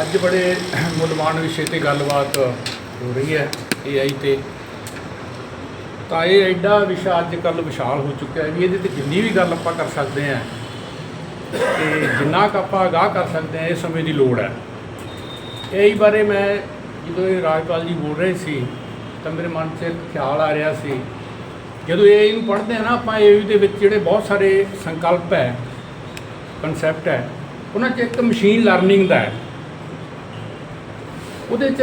ਅੱਜ ਬੜੇ ਮੁੱਲਵਾਨ ਵਿਸ਼ੇ ਤੇ ਗੱਲਬਾਤ ਹੋ ਰਹੀ ਹੈ AI ਤੇ। ਤਾਂ ਇਹ ਐਡਾ ਵਿਸ਼ਾ ਅੱਜ ਕੱਲ ਵਿਸ਼ਾਲ ਹੋ ਚੁੱਕਿਆ ਵੀ ਇਹਦੇ ਤੇ ਜਿੰਨੀ ਵੀ ਗੱਲ ਆਪਾਂ ਕਰ ਸਕਦੇ ਹਾਂ, ਤੇ ਜਿੰਨਾ ਕੁ ਆਪਾਂ ਅਗਾਹ ਕਰ ਸਕਦੇ ਹਾਂ, ਇਹ ਸਮੇਂ ਦੀ ਲੋੜ ਹੈ। AI ਬਾਰੇ ਮੈਂ ਜਦੋਂ ਇਹ ਰਾਜਪਾਲ ਜੀ ਬੋਲ ਰਹੇ ਸੀ, ਤਾਂ ਮੇਰੇ ਮਨ 'ਚ ਇੱਕ ਖਿਆਲ ਆ ਰਿਹਾ ਸੀ। ਜਦੋਂ AI ਨੂੰ ਪੜ੍ਹਦੇ ਹਾਂ ਨਾ ਆਪਾਂ AI ਦੇ ਵਿੱਚ ਜਿਹੜੇ ਬਹੁਤ ਸਾਰੇ ਸੰਕਲਪ ਹੈ ਕਨਸੈਪਟ ਹੈ, ਉਹਨਾਂ 'ਚ ਇੱਕ ਮਸ਼ੀਨ ਲਰਨਿੰਗ ਦਾ ਹੈ। ਉਹਦੇ 'ਚ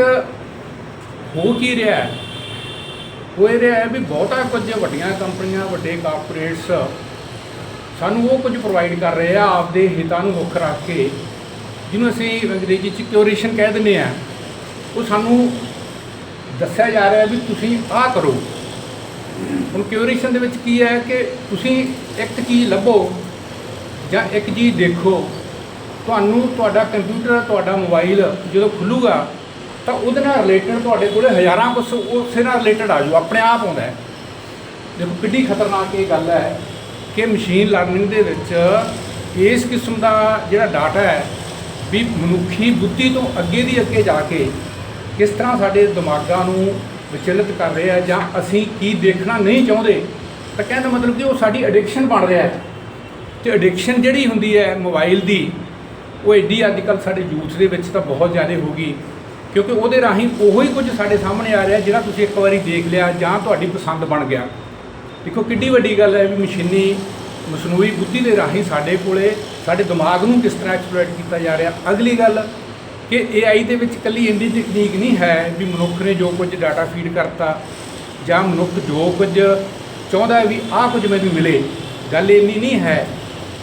ਹੋ ਕੀ ਰਿਹਾ ਹੈ? ਹੋ ਇਹ ਰਿਹਾ ਹੈ ਵੀ ਬਹੁਤਾ ਕੁਝ ਵੱਡੀਆਂ ਕੰਪਨੀਆਂ, ਵੱਡੇ ਕਾਰਪੋਰੇਟਸ ਸਾਨੂੰ ਉਹ ਕੁਝ ਪ੍ਰੋਵਾਈਡ ਕਰ ਰਹੇ ਆ, ਆਪਦੇ ਹਿੱਤਾਂ ਨੂੰ ਮੁੱਖ ਰੱਖ ਕੇ, ਜਿਹਨੂੰ ਅਸੀਂ ਅੰਗਰੇਜ਼ੀ 'ਚ ਕਿਉਰੇਸ਼ਨ ਕਹਿ ਦਿੰਦੇ ਆ। ਉਹ ਸਾਨੂੰ ਦੱਸਿਆ ਜਾ ਰਿਹਾ ਵੀ ਤੁਸੀਂ ਆਹ ਕਰੋ। ਹੁਣ ਕਿਉਰੇਸ਼ਨ ਦੇ ਵਿੱਚ ਕੀ ਹੈ ਕਿ ਤੁਸੀਂ ਇੱਕ ਚੀਜ਼ ਲੱਭੋ ਜਾਂ ਇੱਕ ਚੀਜ਼ ਦੇਖੋ। ਤੁਹਾਨੂੰ ਤੁਹਾਡਾ ਕੰਪਿਊਟਰ ਤੁਹਾਡਾ ਮੋਬਾਈਲ ਜਦੋਂ ਖੁੱਲੂਗਾ ਤਾਂ ਉਹਦੇ ਨਾਲ ਰਿਲੇਟਡ ਤੁਹਾਡੇ ਕੋਲੇ ਹਜ਼ਾਰਾਂ ਕੁਛ ਉਸੇ ਨਾਲ ਰਿਲੇਟਡ ਆ ਜਾਊ, ਆਪਣੇ ਆਪ ਆਉਂਦਾ ਹੈ। ਦੇਖੋ ਕਿੰਨੀ ਖਤਰਨਾਕ ਇਹ ਗੱਲ ਹੈ ਕਿ ਮਸ਼ੀਨ ਲਰਨਿੰਗ ਦੇ ਵਿੱਚ ਇਸ ਕਿਸਮ ਦਾ ਜਿਹੜਾ ਡਾਟਾ ਹੈ ਵੀ ਮਨੁੱਖੀ ਬੁੱਧੀ ਤੋਂ ਅੱਗੇ ਦੀ ਅੱਗੇ ਜਾ ਕੇ ਕਿਸ ਤਰ੍ਹਾਂ ਸਾਡੇ ਦਿਮਾਗਾਂ ਨੂੰ ਵਿਚਲਿਤ ਕਰ ਰਿਹਾ ਹੈ ਜਾਂ ਅਸੀਂ ਕੀ ਦੇਖਣਾ ਨਹੀਂ ਚਾਹੁੰਦੇ, ਤਾਂ ਕਹਿਣ ਦਾ ਮਤਲਬ ਕਿ ਉਹ ਸਾਡੀ ਐਡਿਕਸ਼ਨ ਬਣ ਰਿਹਾ ਹੈ। ਤੇ ਐਡਿਕਸ਼ਨ ਜਿਹੜੀ ਹੁੰਦੀ ਹੈ ਮੋਬਾਈਲ ਦੀ, ਉਹ ਐਡੀ ਅੱਜ ਕੱਲ੍ਹ ਸਾਡੇ ਯੂਥ ਦੇ ਵਿੱਚ ਤਾਂ ਬਹੁਤ ਜ਼ਿਆਦਾ ਹੋ ਗਈ। ਕਿਉਂਕਿ ਉਹਦੇ ਰਾਹੀਂ ਉਹੋ ਹੀ ਕੁਝ ਸਾਡੇ ਸਾਹਮਣੇ ਆ ਰਿਹਾ ਜਿਹੜਾ ਤੁਸੀਂ ਇੱਕ ਵਾਰੀ ਦੇਖ ਲਿਆ ਜਾਂ ਤੁਹਾਡੀ ਪਸੰਦ ਬਣ ਗਿਆ। ਦੇਖੋ, ਕਿੱਡੀ ਵੱਡੀ ਗੱਲ ਹੈ ਵੀ ਮਸ਼ੀਨੀ ਮਸਨੂਈ ਬੁੱਧੀ ਦੇ ਰਾਹੀਂ ਸਾਡੇ ਕੋਲੇ, ਸਾਡੇ ਦਿਮਾਗ ਨੂੰ ਕਿਸ ਤਰ੍ਹਾਂ ਐਕਸਪਲੋਇਟ ਕੀਤਾ ਜਾ ਰਿਹਾ। ਅਗਲੀ ਗੱਲ ਕਿ AI ਦੇ ਵਿੱਚ ਇਕੱਲੀ ਇੰਨੀ ਤਕਨੀਕ ਨਹੀਂ ਹੈ ਵੀ ਮਨੁੱਖ ਨੇ ਜੋ ਕੁਝ ਡਾਟਾ ਫੀਡ ਕਰਤਾ ਜਾਂ ਮਨੁੱਖ ਜੋ ਕੁਝ ਚਾਹੁੰਦਾ ਵੀ ਆਹ ਕੁਝ ਮੈਨੂੰ ਮਿਲੇ। ਗੱਲ ਇੰਨੀ ਨਹੀਂ ਹੈ।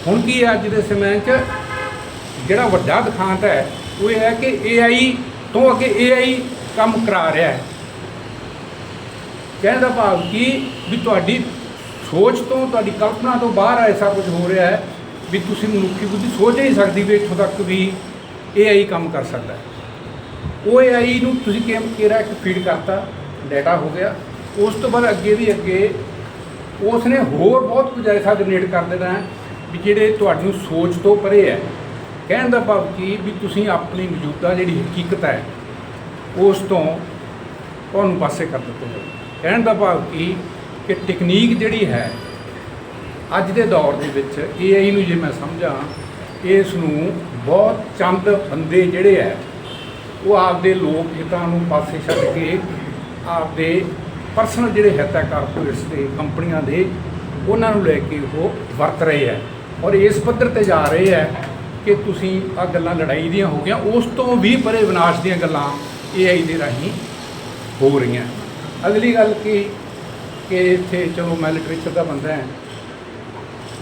ਹੁਣ ਕੀ ਅੱਜ ਦੇ ਸਮੇਂ 'ਚ? ਜਿਹੜਾ ਵੱਡਾ ਦਿਖਾਂਤ ਹੈ, ਉਹ ਇਹ ਹੈ ਕਿ AI ਤੋਂ ਅੱਗੇ AI ਕੰਮ ਕਰਾ ਰਿਹਾ ਹੈ। ਕਹਿਣ ਦਾ ਭਾਵ ਕਿ? ਵੀ ਤੁਹਾਡੀ ਸੋਚ ਤੋਂ, ਤੁਹਾਡੀ ਕਲਪਨਾ ਤੋਂ ਬਾਹਰ ਐਸਾ ਕੁਝ ਹੋ ਰਿਹਾ ਹੈ ਵੀ ਤੁਸੀਂ ਮਨੁੱਖੀ ਬੁੱਧੀ ਸੋਚ ਹੀ ਨਹੀਂ ਸਕਦੀ ਵੀ ਇੱਥੋਂ ਤੱਕ ਵੀ AI ਕੰਮ ਕਰ ਸਕਦਾ ਹੈ। ਉਹ AI ਨੂੰ ਤੁਸੀਂ ਕਿਵੇਂ ਕਿਹੜਾ ਇੱਕ ਫੀਡ ਕਰਤਾ? ਡਾਟਾ ਹੋ ਗਿਆ। ਉਸ ਤੋਂ ਬਾਅਦ ਅੱਗੇ ਵੀ ਅੱਗੇ ਉਸ ਨੇ ਹੋਰ ਬਹੁਤ ਕੁਝ ਐਸਾ ਜਨਰੇਟ ਕਰ ਦੇਣਾ ਹੈ ਵੀ ਜਿਹੜੇ ਤੁਹਾਡੀ ਸੋਚ ਤੋਂ ਪਰੇ ਹੈ। ਕਹਿਣ ਦਾ ਭਾਵ ਕੀ ਵੀ ਤੁਸੀਂ ਆਪਣੀ ਮੌਜੂਦਾ ਜਿਹੜੀ ਹਕੀਕਤ ਹੈ, ਉਸ ਤੋਂ ਤੁਹਾਨੂੰ ਪਾਸੇ ਕਰ ਦਿੱਤੇ ਹੋ ਕਹਿਣ ਦਾ ਭਾਵ ਕੀ ਕਿ ਟੈਕਨੀਕ ਜਿਹੜੀ ਹੈ, ਅੱਜ ਦੇ ਦੌਰ ਦੇ ਵਿੱਚ AI ਨੂੰ ਜੇ ਮੈਂ ਸਮਝਾਂ, ਇਸ ਨੂੰ ਬਹੁਤ ਚੰਦ ਬੰਦੇ ਜਿਹੜੇ ਹੈ, ਉਹ ਆਪਦੇ ਲੋਕ ਹਿੱਤਾਂ ਨੂੰ ਪਾਸੇ ਛੱਡ ਕੇ ਆਪਦੇ ਪਰਸਨਲ ਜਿਹੜੇ ਹਿੱਤ ਹੈ ਕਾਰਪੋਰੇਟਸ ਦੇ, ਕੰਪਨੀਆਂ ਦੇ, ਉਹਨਾਂ ਨੂੰ ਲੈ ਕੇ ਉਹ ਵਰਤ ਰਹੇ ਹੈ। ਔਰ ਇਸ ਪੱਧਰ ਤੇ ਜਾ ਰਹੇ ਹੈ ਕਿ ਤੁਸੀਂ ਆ ਗੱਲਾਂ ਲੜਾਈ ਦੀਆਂ ਹੋ ਗਈਆਂ, ਉਸ ਤੋਂ ਵੀ ਪਰੇ ਵਿਨਾਸ਼ ਦੀਆਂ ਗੱਲਾਂ AI ਦੇ ਰਾਹੀਂ ਹੋ ਰਹੀਆਂ। ਅਗਲੀ ਗੱਲ ਕੀ ਕਿ ਇੱਥੇ ਚਲੋ ਮੈਂ ਲਿਟਰੇਚਰ ਦਾ ਬੰਦਾ ਹਾਂ,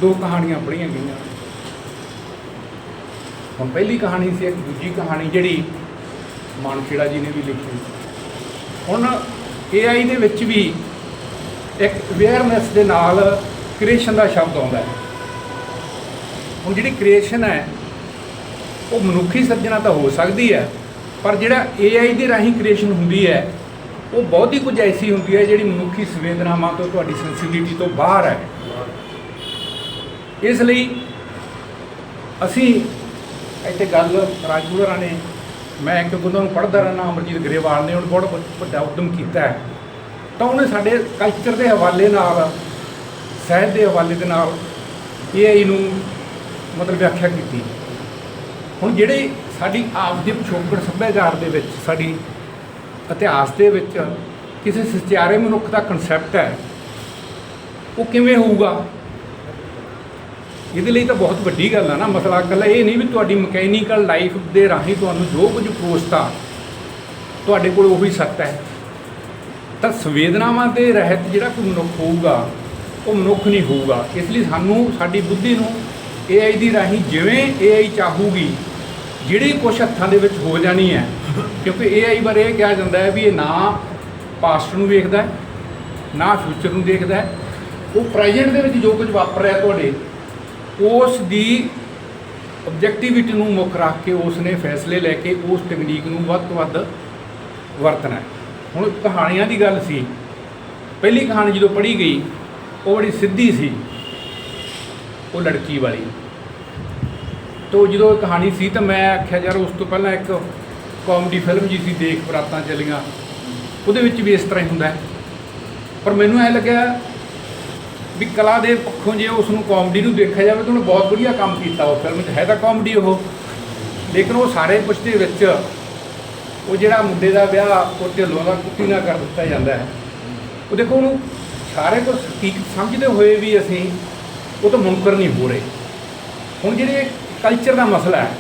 ਦੋ ਕਹਾਣੀਆਂ ਪੜ੍ਹੀਆਂ ਗਈਆਂ। ਹੁਣ ਪਹਿਲੀ ਕਹਾਣੀ ਸੀ ਇੱਕ ਦੂਜੀ ਕਹਾਣੀ ਜਿਹੜੀ ਮਾਨਖੇੜਾ ਜੀ ਨੇ ਵੀ ਲਿਖੀ। ਹੁਣ AI ਦੇ ਵਿੱਚ ਵੀ ਇੱਕ ਅਵੇਅਰਨੈਸ ਦੇ ਨਾਲ ਕ੍ਰੀਏਸ਼ਨ ਦਾ ਸ਼ਬਦ ਆਉਂਦਾ ਹੈ। ਹੁਣ ਜਿਹੜੀ ਕ੍ਰੀਏਸ਼ਨ ਹੈ ਉਹ ਮਨੁੱਖੀ ਸਿਰਜਣਾ ਤਾਂ ਹੋ ਸਕਦੀ ਹੈ, ਪਰ ਜਿਹੜਾ AI ਦੇ ਰਾਹੀਂ ਕ੍ਰੀਏਸ਼ਨ ਹੁੰਦੀ ਹੈ, ਉਹ ਬਹੁਤੀ ਕੁਝ ਐਸੀ ਹੁੰਦੀ ਹੈ ਜਿਹੜੀ ਮਨੁੱਖੀ ਸੰਵੇਦਨਾਵਾਂ ਤੋਂ ਤੁਹਾਡੀ ਸੈਂਸਿਟੀਵਿਟੀ ਤੋਂ ਬਾਹਰ ਹੈ। ਇਸ ਲਈ ਅਸੀਂ ਇੱਥੇ ਗੱਲ ਰਾਜਪੁਰਾ ਨੇ ਮੈਂ ਕਿਉਂਕਿ ਉਹਨਾਂ ਨੂੰ ਪੜ੍ਹਦਾ ਰਹਿਣਾ ਅਮਰਜੀਤ ਗਰੇਵਾਲ ਨੇ ਉਹਨੇ ਬਹੁਤ ਵੱਡਾ ਉਦਮ ਕੀਤਾ ਹੈ। ਤਾਂ ਉਹਨੇ ਸਾਡੇ ਕਲਚਰ ਦੇ ਹਵਾਲੇ ਨਾਲ, ਸਾਹਿਤ ਦੇ ਹਵਾਲੇ ਦੇ ਨਾਲ AI ਨੂੰ ਮਤਲਬ ਵਿਆਖਿਆ ਕੀਤੀ। ਹੁਣ ਜਿਹੜੇ ਸਾਡੀ ਆਪ ਦੇ ਪਿਛੋਕੜ ਸੱਭਿਆਚਾਰ ਦੇ ਵਿੱਚ, ਸਾਡੀ ਇਤਿਹਾਸ ਦੇ ਵਿੱਚ ਕਿਸੇ ਸਚਿਆਰੇ ਮਨੁੱਖ ਦਾ ਕਨਸੈਪਟ ਹੈ, ਉਹ ਕਿਵੇਂ ਹੋਊਗਾ? ਇਹਦੇ ਲਈ ਤਾਂ ਬਹੁਤ ਵੱਡੀ ਗੱਲ ਆ ਨਾ, ਮਸਲਾ ਇਕੱਲਾ ਇਹ ਨਹੀਂ ਵੀ ਤੁਹਾਡੀ ਮਕੈਨੀਕਲ ਲਾਈਫ ਦੇ ਰਾਹੀਂ ਤੁਹਾਨੂੰ ਜੋ ਕੁਝ ਪੋਸਤਾ ਤੁਹਾਡੇ ਕੋਲ ਉਹੀ ਸੱਤ ਹੈ। ਤਾਂ ਸੰਵੇਦਨਾਵਾਂ ਦੇ ਰਹਿਤ ਜਿਹੜਾ ਕੋਈ ਮਨੁੱਖ ਹੋਊਗਾ, ਉਹ ਮਨੁੱਖ ਨਹੀਂ ਹੋਊਗਾ। ਇਸ ਲਈ ਸਾਨੂੰ, ਸਾਡੀ ਬੁੱਧੀ ਨੂੰ AI ਦੀ ਰਾਹੀਂ ਜਿਵੇਂ AI ਚਾਹੂਗੀ ਜਿਹੜੀ ਕੁਛ ਹੱਥਾਂ ਦੇ ਵਿੱਚ ਹੋ ਜਾਣੀ ਹੈ, ਕਿਉਂਕਿ ਇਹ ਆਈ ਵਾਰ ਇਹ ਕਿਹਾ ਜਾਂਦਾ ਹੈ ਵੀ ਇਹ ਨਾ ਪਾਸਟ ਨੂੰ ਵੇਖਦਾ ਹੈ, ਨਾ ਫਿਊਚਰ ਨੂੰ ਦੇਖਦਾ ਹੈ। ਉਹ ਪ੍ਰੈਜ਼ੈਂਟ ਦੇ ਵਿੱਚ ਜੋ ਕੁਝ ਵਾਪਰ ਰਿਹਾ ਤੁਹਾਡੇ, ਉਸ ਦੀ ਆਬਜੈਕਟਿਵਿਟੀ ਨੂੰ ਮੁੱਖ ਰੱਖ ਕੇ ਉਸ ਨੇ ਫੈਸਲੇ ਲੈ ਕੇ ਉਸ ਟੈਕਨੀਕ ਨੂੰ ਵੱਧ ਤੋਂ ਵੱਧ ਵਰਤਣਾ ਹੁਣ ਕਹਾਣੀਆਂ ਦੀ ਗੱਲ ਸੀ, ਪਹਿਲੀ ਕਹਾਣੀ ਜਦੋਂ ਪੜ੍ਹੀ ਗਈ, ਉਹ ਬੜੀ ਸਿੱਧੀ ਸੀ, ਉਹ ਲੜਕੀ ਵਾਲੀ। ਤੋ ਜਦੋਂ ਇਹ ਕਹਾਣੀ ਸੀ ਤਾਂ ਮੈਂ ਆਖਿਆ, ਯਾਰ, ਉਸ ਤੋਂ ਪਹਿਲਾਂ ਇੱਕ ਕਾਮੇਡੀ ਫਿਲਮ ਜੀ ਸੀ, ਦੇਖ ਬਰਾਤਾਂ ਚੱਲੀਆਂ। ਉਹਦੇ ਵਿੱਚ ਵੀ ਇਸ ਤਰ੍ਹਾਂ ਹੀ ਹੁੰਦਾ ਹੈ। ਪਰ ਮੈਨੂੰ ਐ ਲੱਗਿਆ ਵੀ ਕਲਾ ਦੇ ਪੱਖੋਂ ਜੇ ਉਸ ਨੂੰ ਕਾਮੇਡੀ ਨੂੰ ਦੇਖਿਆ ਜਾਵੇ ਤਾਂ ਉਹਨੇ ਬਹੁਤ ਵਧੀਆ ਕੰਮ ਕੀਤਾ ਉਹ ਫਿਲਮ 'ਚ। ਹੈ ਤਾਂ ਕਾਮੇਡੀ ਉਹ। ਲੇਕਿਨ ਉਹ ਸਾਰੇ ਕੁਛ ਦੇ ਵਿੱਚ ਉਹ ਜਿਹੜਾ ਮੁੰਡੇ ਦਾ ਵਿਆਹ ਉਹ ਢਿੱਲੋਂ ਦਾ ਕੁੱਤੀ ਨਾਲ ਕਰ ਦਿੱਤਾ ਜਾਂਦਾ ਹੈ। ਉਹ ਦੇਖੋ, ਉਹਨੂੰ ਸਾਰੇ ਕੁਝ ਹਕੀਕਤ ਸਮਝਦੇ ਹੋਏ ਵੀ ਅਸੀਂ ਉਹ ਤਾਂ ਮੁਨਕਰ ਨਹੀਂ ਹੋ ਰਹੇ। ਹੁਣ ਜਿਹੜੇ ਕਲਚਰ ਦਾ ਮਸਲਾ ਹੈ।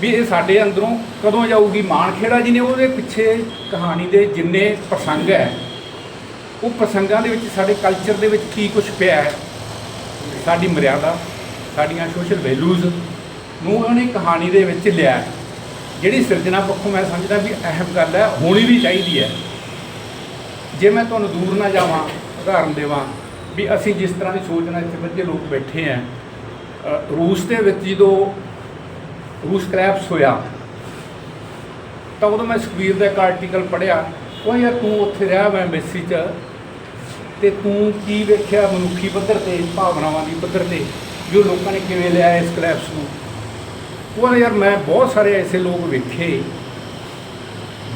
ਵੀ ਇਹ ਸਾਡੇ ਅੰਦਰੋਂ ਕਦੋਂ ਜਾਊਗੀ? ਮਾਨਖੇੜਾ ਜੀ ਨੇ ਉਹਦੇ ਪਿੱਛੇ ਕਹਾਣੀ ਦੇ ਜਿੰਨੇ ਪ੍ਰਸੰਗ ਹੈ, ਉਹ ਪ੍ਰਸੰਗਾਂ ਦੇ ਵਿੱਚ ਸਾਡੇ ਕਲਚਰ ਦੇ ਵਿੱਚ ਕੀ ਕੁਝ ਪਿਆ ਹੈ? ਸਾਡੀ ਮਰਿਆਦਾ, ਸਾਡੀਆਂ ਸੋਸ਼ਲ ਵੈਲਿਊਜ਼ ਨੂੰ ਉਹਨੇ ਕਹਾਣੀ ਦੇ ਵਿੱਚ ਲਿਆ ਜਿਹੜੀ ਸਿਰਜਣਾ ਪੱਖੋਂ ਮੈਂ ਸਮਝਦਾ ਵੀ ਅਹਿਮ ਗੱਲ ਹੈ, ਹੋਣੀ ਵੀ ਚਾਹੀਦੀ ਹੈ। ਜੇ ਮੈਂ ਤੁਹਾਨੂੰ ਦੂਰ ਨਾ ਜਾਵਾਂ, ਉਦਾਹਰਨ ਦੇਵਾਂ ਵੀ ਅਸੀਂ ਜਿਸ ਤਰ੍ਹਾਂ ਦੀ ਸੋਚ ਨਾਲ ਇੱਥੇ ਬੱਚੇ ਲੋਕ ਬੈਠੇ ਆ ਰੂਸ ਦੇ ਵਿੱਚ ਜਦੋਂ ਰੂਸ ਕ੍ਰੈਪਸ ਹੋਇਆ, ਤਾਂ ਉਦੋਂ ਮੈਂ ਸੁਖਬੀਰ ਦਾ ਇੱਕ ਆਰਟੀਕਲ ਪੜ੍ਹਿਆ, ਉਹ ਯਾਰ ਤੂੰ ਉੱਥੇ ਰਿਹਾ ਮੈਂ ਮੈਸੀ ਚ, ਤੇ ਤੂੰ ਕੀ ਵੇਖਿਆ ਮਨੁੱਖੀ ਪੱਧਰ ਤੇ, ਭਾਵਨਾਵਾਂ ਦੀ ਪੱਧਰ ਤੇ, ਜੋ ਲੋਕਾਂ ਨੇ ਕਿਵੇਂ ਲਿਆ ਇਸ ਕ੍ਰੈਪਸ ਨੂੰ? ਉਹ ਯਾਰ ਮੈਂ ਬਹੁਤ ਸਾਰੇ ਐਸੇ ਲੋਕ ਵੇਖੇ,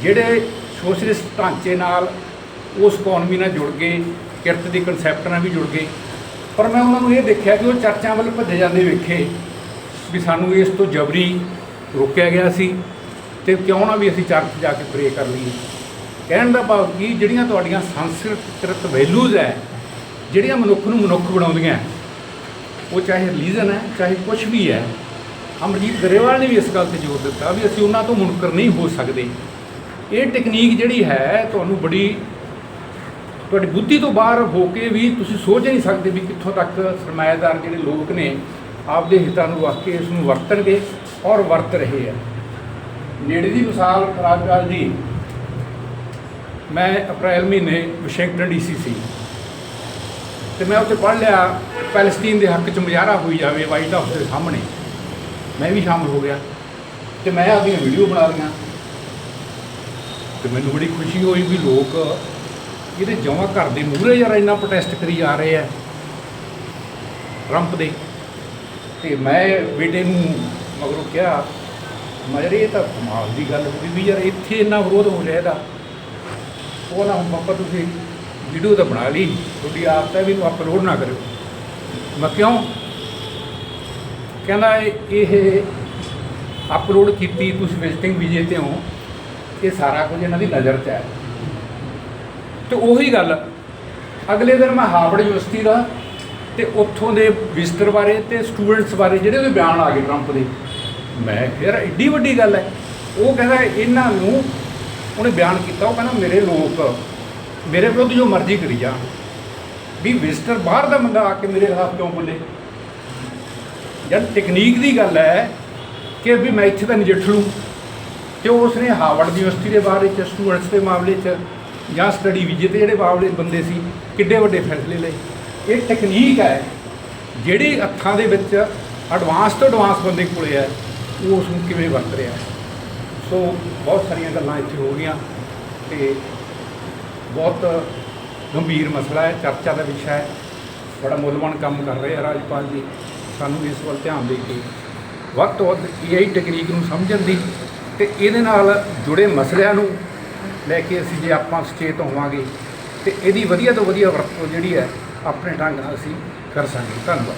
ਜਿਹੜੇ ਸੋਸ਼ਲਿਸਟ ਢਾਂਚੇ ਨਾਲ ਉਸ ਇਕਨੋਮੀ ਨਾਲ ਜੁੜ ਗਏ, ਕਿਰਤ ਦੀ ਕਨਸੈਪਟ ਨਾਲ ਵੀ ਜੁੜ ਗਏ ਪਰ ਮੈਂ ਉਹਨਾਂ ਨੂੰ ਇਹ ਦੇਖਿਆ ਕਿ ਉਹ ਚਰਚਾਂ ਵੱਲ ਭੱਜੇ ਜਾਂਦੇ ਵੇਖੇ ਵੀ ਸਾਨੂੰ ਇਸ ਤੋਂ ਜਬਰੀ ਰੋਕਿਆ ਗਿਆ ਸੀ ਤੇ ਕਿਉਂ ਨਾ ਵੀ ਅਸੀਂ ਚਰਚ ਜਾ ਕੇ ਪ੍ਰੇ ਕਰ ਲਈਏ। ਕਹਿਣ ਦਾ ਭਾਵ ਕਿ, ਜਿਹੜੀਆਂ ਤੁਹਾਡੀਆਂ ਸੰਸਕ੍ਰਿਤ ਵੈਲਿਊਜ਼ ਹੈ, ਜਿਹੜੀਆਂ ਮਨੁੱਖ ਨੂੰ ਮਨੁੱਖ ਬਣਾਉਂਦੀਆਂ, ਉਹ ਚਾਹੇ ਰਿਲੀਜਨ ਹੈ, ਚਾਹੇ ਕੁਝ ਵੀ ਹੈ, ਅਮਰਜੀਤ ਗਰੇਵਾਲ ਨੇ ਵੀ ਇਸ ਗੱਲ ਤੇ ਜ਼ੋਰ ਦਿੱਤਾ ਵੀ ਅਸੀਂ ਉਹਨਾਂ ਤੋਂ ਮੁਨਕਰ ਨਹੀਂ ਹੋ ਸਕਦੇ। ਇਹ ਟੈਕਨੀਕ ਜਿਹੜੀ ਹੈ, ਤੁਹਾਨੂੰ ਬੜੀ ਤੁਹਾਡੀ ਬੁੱਧੀ ਤੋਂ ਬਾਹਰ ਹੋ ਕੇ ਵੀ ਤੁਸੀਂ ਸੋਚ ਨਹੀਂ ਸਕਦੇ ਵੀ ਕਿੱਥੋਂ ਤੱਕ ਸਰਮਾਇਦਾਰ ਜਿਹੜੇ ਲੋਕ ਨੇ ਆਪਦੇ ਹਿੱਤਾਂ ਨੂੰ ਰੱਖ ਕੇ ਇਸ ਨੂੰ ਵਰਤਣਗੇ ਔਰ ਵਰਤ ਰਹੇ ਆ। ਨੇੜੇ ਦੀ ਮਿਸਾਲ ਰਾਜਪਾਲ ਜੀ, ਮੈਂ ਅਪ੍ਰੈਲ ਮਹੀਨੇ ਵਾਸ਼ਿੰਗਟਨ ਡੀਸੀ ਸੀ ਤੇ ਮੈਂ ਉੱਥੇ ਪੜ੍ਹ ਲਿਆ, ਪੈਲਸਟੀਨ ਦੇ ਹੱਕ 'ਚ ਮੁਜ਼ਾਹਰਾ ਹੋਈ ਜਾਵੇ, ਵਾਈਟ ਹਾਊਸ ਦੇ ਸਾਹਮਣੇ। ਮੈਂ ਵੀ ਸ਼ਾਮਲ ਹੋ ਗਿਆ ਤੇ ਮੈਂ ਆਪਦੀਆਂ ਵੀਡੀਓ ਬਣਾ ਲਈਆਂ। ਤੇ ਮੈਨੂੰ ਬੜੀ ਖੁਸ਼ੀ ਹੋਈ ਵੀ ਲੋਕ ਇਹਦੇ ਜਮਾਂ ਘਰ ਦੇ ਮੂਹਰੇ ਯਾਰ ਇੰਨਾ ਪ੍ਰੋਟੈਸਟ ਕਰੀ ਜਾ ਰਹੇ ਆ। ਟਰੰਪ ਦੇ। ਤੇ ਮੈਂ ਬੇਟੇ ਨੂੰ ਮਗਰੋਂ ਕਿਹਾ, ਮੈਂ ਯਾਰ ਇਹ ਤਾਂ ਕਮਾਲ ਦੀ ਗੱਲ ਹੋ ਗਈ ਵੀ ਯਾਰ ਇੱਥੇ ਇੰਨਾ ਵਿਰੋਧ ਹੋ ਰਿਹਾ ਇਹਦਾ। ਉਹ ਨਾ ਹੁਣ ਪਾਪਾ ਤੁਸੀਂ ਵੀਡੀਓ ਤਾਂ ਬਣਾ ਲਈ। ਤੁਹਾਡੀ ਆਪ ਤਾਂ ਵੀ ਇਹਨੂੰ ਅਪਲੋਡ ਨਾ ਕਰਿਓ। ਮੈਂ ਕਿਉਂ? ਕਹਿੰਦਾ ਇਹ- ਇਹ ਅਪਲੋਡ ਕੀਤੀ, ਤੁਸੀਂ ਵਿਜ਼ਿਟਿੰਗ ਵੀਜ਼ੇ ਤੇ ਹੋ। ਇਹ ਸਾਰਾ ਕੁਝ ਇਹਨਾਂ ਦੀ ਨਜ਼ਰ 'ਚ ਹੈ। ਤੇ ਉਹੀ ਗੱਲ। ਅਗਲੇ ਦਿਨ ਮੈਂ ਹਾਰਵਰਡ ਯੂਨੀਵਰਸਿਟੀ ਦਾ ਤੇ ਉੱਥੋਂ ਦੇ ਵਿਜ਼ਟਰ ਬਾਰੇ ਤੇ ਸਟੂਡੈਂਟਸ ਬਾਰੇ ਜਿਹੜੇ ਉਹਦੇ ਬਿਆਨ ਆ ਗਏ ਟਰੰਪ ਦੇ। ਮੈਂ ਫਿਰ ਐਡੀ ਵੱਡੀ ਗੱਲ ਹੈ। ਉਹ ਕਹਿੰਦਾ ਇਹਨਾਂ ਨੂੰ ਉਹਨੇ ਬਿਆਨ ਕੀਤਾ, ਉਹ ਕਹਿੰਦਾ ਮੇਰੇ ਲੋਕ, ਮੇਰੇ ਵਿਰੁੱਧ ਜੋ ਮਰਜ਼ੀ ਕਰੀ ਜਾਣ। ਵੀ ਵਿਜ਼ਟਰ ਬਾਹਰ ਦਾ ਬੰਦਾ ਆ ਕੇ ਮੇਰੇ ਖਿਲਾਫ ਕਿਉਂ ਬੋਲੇ? ਜਦ ਟੈਕਨੀਕ ਦੀ ਗੱਲ ਹੈ ਕਿ ਵੀ ਮੈਂ ਇੱਥੇ ਤਾਂ ਨਜਿੱਠ ਲੂੰ। ਤੇ ਉਸਨੇ ਹਾਰਵਰਡ ਯੂਨੀਵਰਸਿਟੀ ਦੇ ਬਾਰੇ ਚ ਸਟੂਡੈਂਟਸ ਦੇ ਮਾਮਲੇ 'ਚ ਜਾਂ ਸਟੱਡੀ ਵੀਜ਼ੇ ਤੇ ਜਿਹੜੇ ਮਾਮਲੇ ਬੰਦੇ ਸੀ, ਕਿੱਡੇ ਵੱਡੇ ਫੈਸਲੇ ਲਏ। ਇਹ ਟੈਕਨੀਕ ਹੈ, ਜਿਹੜੀ ਅੱਖਾਂ ਦੇ ਵਿੱਚ ਐਡਵਾਂਸ ਤੋਂ ਐਡਵਾਂਸ ਬੰਦੇ ਕੋਲੇ ਹੈ, ਉਹ ਉਸ ਨੂੰ ਕਿਵੇਂ ਵਰਤ ਰਿਹਾ ਸੋ ਬਹੁਤ ਸਾਰੀਆਂ ਗੱਲਾਂ ਇੱਥੇ ਹੋ ਗਈਆਂ ਤੇ ਬਹੁਤ ਗੰਭੀਰ ਮਸਲਾ ਹੈ, ਚਰਚਾ ਦਾ ਵਿਸ਼ਾ ਹੈ। ਬੜਾ ਮੁੱਲਵਾਨ ਕੰਮ ਕਰ ਰਹੇ ਆ ਰਾਜਪਾਲ ਜੀ। ਸਾਨੂੰ ਇਸ ਵੱਲ ਧਿਆਨ ਦੇ ਕੇ ਵੱਧ ਤੋਂ ਵੱਧ ਏਆਈ ਟੈਕਨੀਕ ਨੂੰ ਸਮਝਣ ਦੀ ਤੇ ਇਹਦੇ ਨਾਲ ਜੁੜੇ ਮਸਲਿਆਂ ਨੂੰ ਲੈ ਕੇ ਅਸੀਂ ਜੇ ਆਪਾਂ ਸੁਚੇਤ ਹੋਵਾਂਗੇ ਤੇ ਇਹਦੀ ਵਧੀਆ ਤੋਂ ਵਧੀਆ ਵਰਤੋਂ ਜਿਹੜੀ ਹੈ, ਆਪਣੇ ਢੰਗ ਨਾਲ ਅਸੀਂ ਕਰ ਸਕਦੇ ਧੰਨਵਾਦ।